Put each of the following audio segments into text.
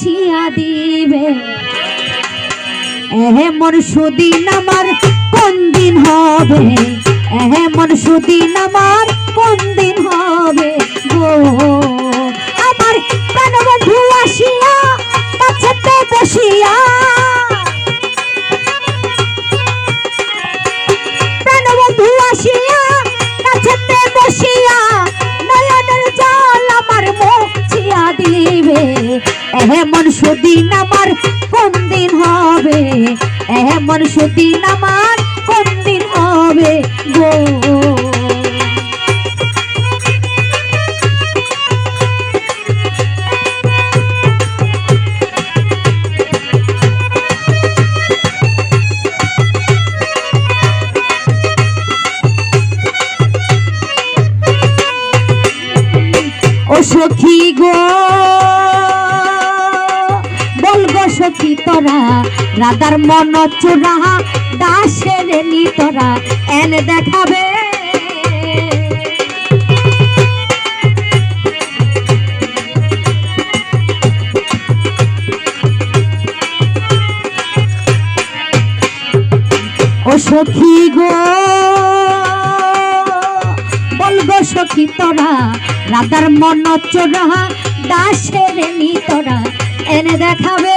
ছিয়া দিবে। এমন সুদিন আমার কোন দিন হবে? এমন সুদিন আমার কোন দিন হবে গো? আমার প্রাণবন্ধু আসিয়া কাছেতে বসিয়া সুদিন আমার কোন দিন হবে? এমন সুদিন আমার কোন দিন হবে গো? সখী গো সখী তোরা। রাধার মন চোরা দাসের নি তোরা এনে দেখাবে। ও সখী গো বলব সখী তোরা। রাধার মন চোরা দাসের নি তোরা এনে দেখাবে।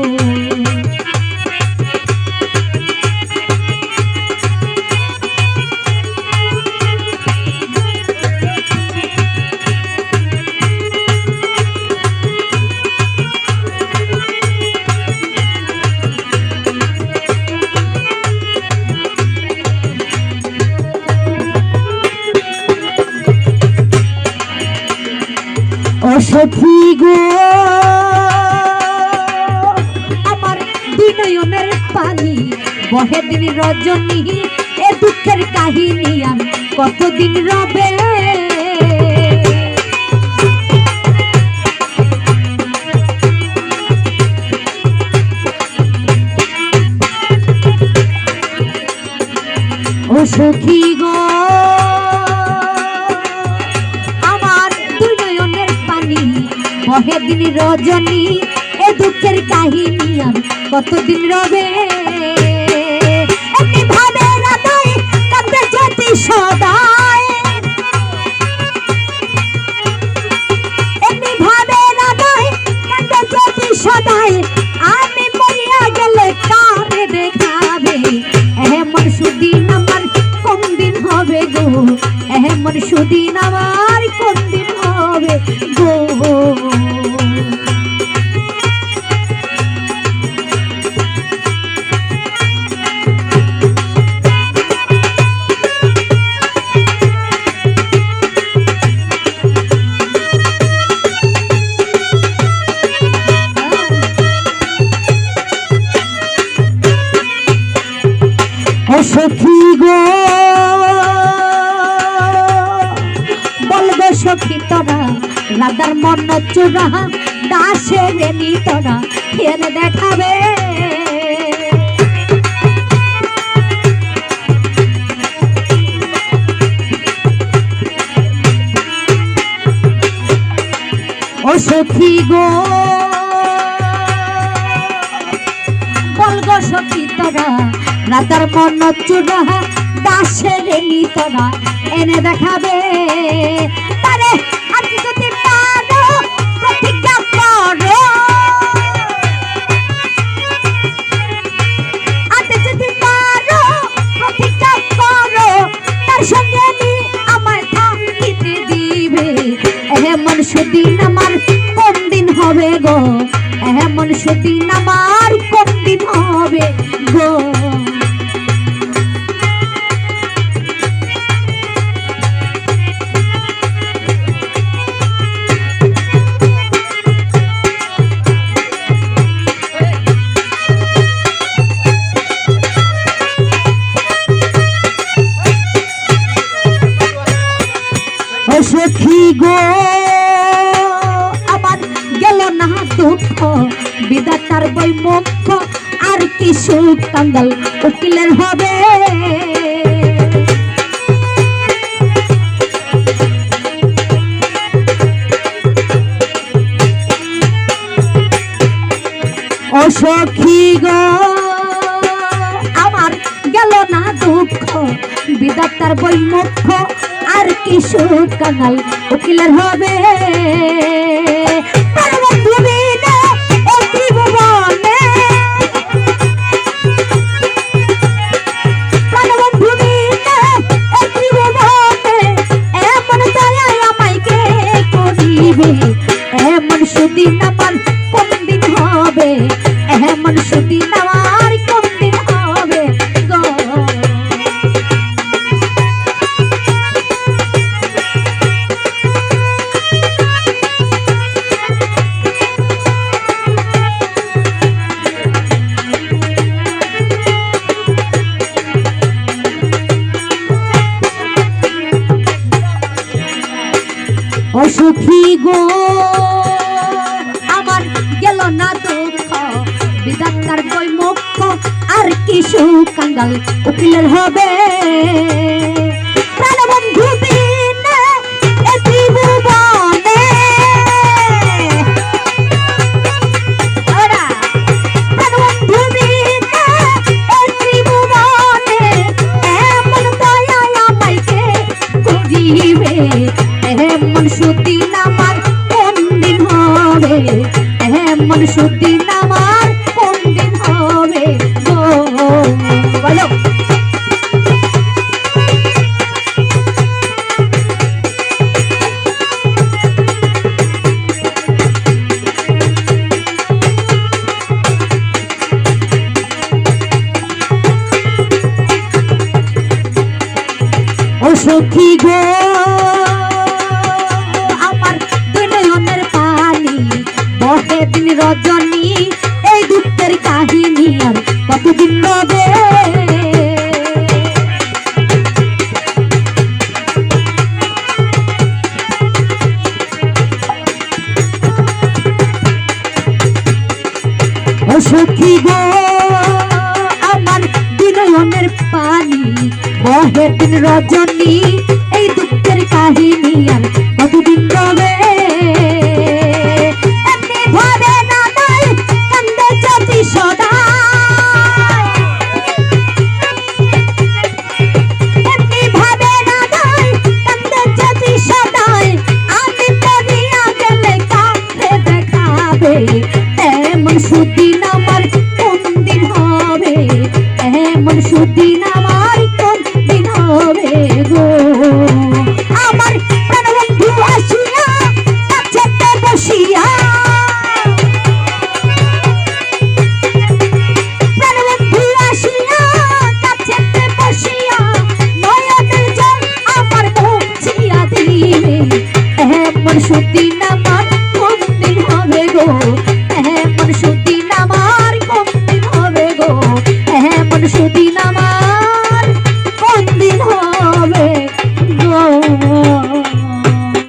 সখী গো আমার দুই নয়নের পানি বহে দিন রজনী, এ দুঃখের কাহিনী আমি কতদিন রবে? ও সখী গো বহে দিন রজনী, এ দুঃখের কাহিনী আমি কতদিন রবে? সদায় আমি মরিয়া গেলে কারে দেখাবে? এমন সুদিন আমার কোন দিন হবে গো? এমন সুদিন আমার কোন রাধার মন চূড়া, দাসের নি তোরা এনে দেখাবে। ও সখী গো বলগো সখী তোরা রাতার মন চূড়া, দাসের নি এনে দেখাবে। তারে গো এমন সতীন আমার কোনদিন হবে গো? সখী গো দুঃখ বিদাতার বই মুখ আর কি সুখ কাঙ্গাল উকিলের হবে। অসখী গো, আমার গেল না দুঃখ বিদাতার বই মুখ আর কি সুখ কাঙাল উকিলের হবে। তার করিবে এমন সুদিন আমার কোন দিন হবে এমন সুদিন আমার গো। আমার গেল না দুঃখ বিদাতার বই মুখ আর কিছু কাঙ্গাল উকিলের হবে। প্রাণবন্ধু সুদিন আমার কোন হবে বলো। সখী গো বহে দিন রজনী, এই দুঃখের কাহিনী আর কতদিন রবে? সখী গো, আমার বিনয়নের পানি, বহে দিন রজনী, এই দুঃখের কাহিনী আর কতদিন রবে? রে এমন সতী নাম